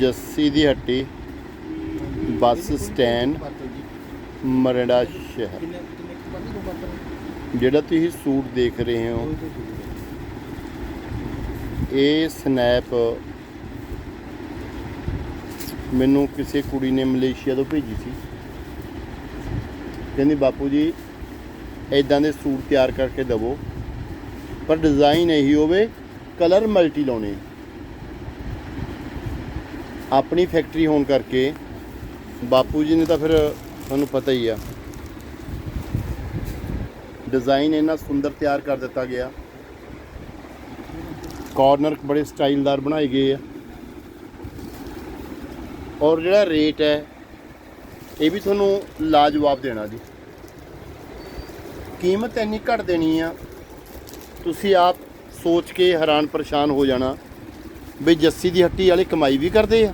ਜੱਸੀ ਦੀ ਹੱਟੀ, bus stand, ਮਰੜਾ ਸ਼ਹਿਰ। ਜਿਹੜਾ ਤੁਸੀਂ ਸੂਟ ਦੇਖ ਰਹੇ ਹੋ, ਇਹ ਸਨੈਪ ਮੈਨੂੰ ਕਿਸੇ ਕੁੜੀ ਨੇ ਮਲੇਸ਼ੀਆ ਤੋਂ ਭੇਜੀ ਸੀ। ਕਹਿੰਦੀ, ਬਾਪੂ ਜੀ ਇਦਾਂ ਦੇ ਸੂਟ ਤਿਆਰ ਕਰਕੇ ਦਵੋ, ਪਰ ਡਿਜ਼ਾਈਨ ਇਹੀ ਹੋਵੇ, ਕਲਰ ਮਲਟੀ ਲਾਉਣੇ। ਆਪਣੀ ਫੈਕਟਰੀ ਹੋਣ ਕਰਕੇ ਬਾਪੂ ਜੀ ਨੇ ਤਾਂ ਫਿਰ ਤੁਹਾਨੂੰ ਪਤਾ ਹੀ ਆ। ਡਿਜ਼ਾਈਨ ਇੰਨਾ ਸੁੰਦਰ ਤਿਆਰ ਕਰ ਦਿੱਤਾ ਗਿਆ। ਕਾਰਨਰ ਬੜੇ ਸਟਾਈਲਦਾਰ ਬਣਾਏ ਗਏ ਆ। ਔਰ ਜਿਹੜਾ ਰੇਟ ਹੈ, ਇਹ ਵੀ ਤੁਹਾਨੂੰ ਲਾਜਵਾਬ ਦੇਣਾ ਜੀ। ਕੀਮਤ ਇੰਨੀ ਘੱਟ ਦੇਣੀ ਆ, ਤੁਸੀਂ ਆਪ ਸੋਚ ਕੇ ਹੈਰਾਨ ਪਰੇਸ਼ਾਨ ਹੋ ਜਾਣਾ। ਵੀ ਜੱਸੀ ਦੀ ਹੱਟੀ ਵਾਲੇ ਕਮਾਈ ਵੀ ਕਰਦੇ ਆ।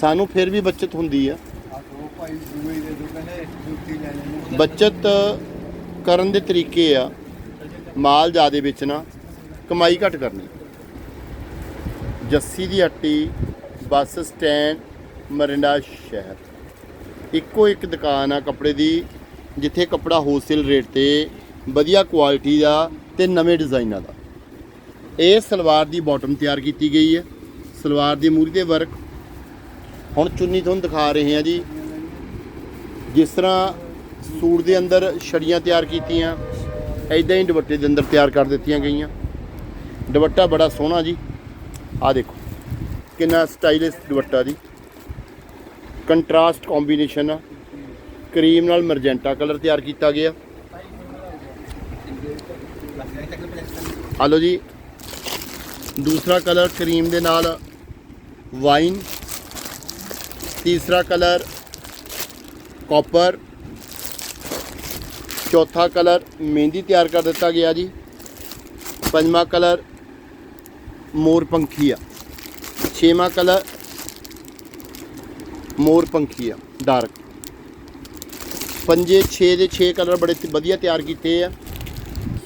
ਸਾਨੂੰ ਫਿਰ ਵੀ ਬਚਤ ਹੁੰਦੀ ਆ। ਬਚਤ ਕਰਨ ਦੇ ਤਰੀਕੇ ਆ, ਮਾਲ ਜ਼ਿਆਦਾ ਵੇਚਣਾ, ਕਮਾਈ ਘੱਟ ਕਰਨੀ। ਜੱਸੀ ਦੀ ਹੱਟੀ, ਬੱਸ ਸਟੈਂਡ, ਮਰਿੰਡਾ ਸ਼ਹਿਰ। ਇੱਕੋ ਇੱਕ ਦੁਕਾਨ ਆ ਕੱਪੜੇ ਦੀ, ਜਿੱਥੇ ਕੱਪੜਾ ਹੋਲਸੇਲ ਰੇਟ ਤੇ ਵਧੀਆ ਕੁਆਲਿਟੀ ਦਾ ਤੇ ਨਵੇਂ ਡਿਜ਼ਾਈਨਾਂ ਦਾ। ਇਹ ਸਲਵਾਰ ਦੀ ਬਾਟਮ ਤਿਆਰ ਕੀਤੀ ਗਈ ਹੈ। ਸਲਵਾਰ ਦੀ ਮੂਰੀ ਤੇ ਵਰਕ ਹੁਣ ਚੁੰਨੀ ਤੁਹਾਨੂੰ ਦਿਖਾ ਰਹੇ ਹਾਂ ਜੀ। ਜਿਸ ਤਰ੍ਹਾਂ ਸੂਟ ਦੇ ਅੰਦਰ ਛੜੀਆਂ ਤਿਆਰ ਕੀਤੀਆਂ ਐਦਾਂ ਹੀ ਦੁਪੱਟੇ ਦੇ ਅੰਦਰ ਤਿਆਰ ਕਰ ਦਿੱਤੀਆਂ ਗਈਆਂ। ਦੁਪੱਟਾ ਬੜਾ ਸੋਹਣਾ ਜੀ। ਆ ਦੇਖੋ ਕਿੰਨਾ ਸਟਾਈਲਿਸ਼ ਦੁਪੱਟਾ ਜੀ। ਕੰਟਰਾਸਟ ਕੰਬੀਨੇਸ਼ਨ ਆ। ਕਰੀਮ ਨਾਲ ਮਰਜੈਂਟਾ ਕਲਰ ਤਿਆਰ ਕੀਤਾ ਗਿਆ। ਆ ਲਓ ਜੀ। ਦੂਸਰਾ ਕਲਰ ਕਰੀਮ ਦੇ ਨਾਲ ਵਾਈਨ। ਤੀਸਰਾ ਕਲਰ ਕਾਪਰ। ਚੌਥਾ ਕਲਰ ਮਹਿੰਦੀ ਤਿਆਰ ਕਰ ਦਿੱਤਾ ਗਿਆ ਜੀ। ਪੰਜਵਾਂ ਕਲਰ ਮੋਰ ਪੰਖੀ ਆ ਛੇਵਾਂ ਕਲਰ ਮੋਰ ਪੰਖੀ ਆ ਡਾਰਕ ਪੰਜੇ 6 ਦੇ 6 ਕਲਰ ਬੜੇ ਵਧੀਆ ਤਿਆਰ ਕੀਤੇ ਆ।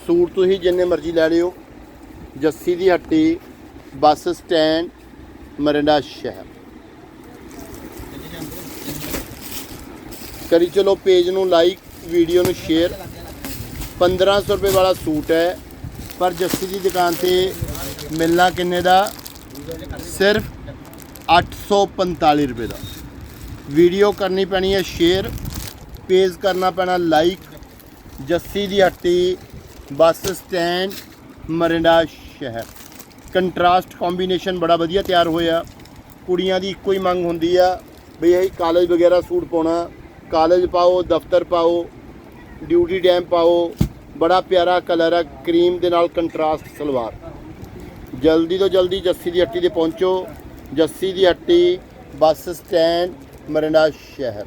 ਸੂਟ ਤੁਸੀਂ ਜਿੰਨੇ ਮਰਜ਼ੀ ਲੈ ਲਿਓ। ਜੱਸੀ ਦੀ ਹੱਟੀ, ਬੱਸ ਸਟੈਂਡ, ਮਰਿੰਡਾ ਸ਼ਹਿਰ। ਕਰੀ ਚਲੋ ਪੇਜ ਨੂੰ ਲਾਈਕ ਵੀਡੀਓ ਨੂੰ ਸ਼ੇਅਰ 1500 ਰੁਪਏ ਵਾਲਾ ਸੂਟ ਹੈ। ਪਰ ਜੱਸੀ ਦੀ ਦੁਕਾਨ ਤੇ ਮਿਲਣਾ ਕਿੰਨੇ ਦਾ? ਸਿਰਫ 845 ਰੁਪਏ ਦਾ। ਵੀਡੀਓ ਕਰਨੀ ਪੈਣੀ ਹੈ ਸ਼ੇਅਰ ਪੇਜ ਕਰਨਾ ਪੈਣਾ ਲਾਈਕ ਜੱਸੀ ਦੀ ਹੱਟੀ, ਬੱਸ ਸਟੈਂਡ ਮਰਿੰਡਾ ਸ਼ਹਿਰ। ਕੰਟਰਾਸਟ ਕੰਬੀਨੇਸ਼ਨ ਬੜਾ ਵਧੀਆ ਤਿਆਰ ਹੋਇਆ। ਕੁੜੀਆਂ ਦੀ ਇੱਕੋ ਹੀ ਮੰਗ ਹੁੰਦੀ ਆ ਬਈ ਇਹ ਕਾਲਜ ਵਗੈਰਾ ਸੂਟ ਪਾਉਣਾ। ਕਾਲਜ ਪਾਓ, ਦਫ਼ਤਰ ਪਾਓ ਡਿਊਟੀ ਟਾਈਮ ਪਾਓ। ਬੜਾ ਪਿਆਰਾ ਕਲਰ ਆ ਕਰੀਮ ਦੇ ਨਾਲ ਕੰਟਰਾਸਟ ਸਲਵਾਰ। ਜਲਦੀ ਤੋਂ ਜਲਦੀ ਜੱਸੀ ਦੀ ਹੱਟੀ ਤੇ ਪਹੁੰਚੋ। ਜੱਸੀ ਦੀ ਹੱਟੀ, ਬੱਸ ਸਟੈਂਡ ਮਰਿੰਡਾ ਸ਼ਹਿਰ।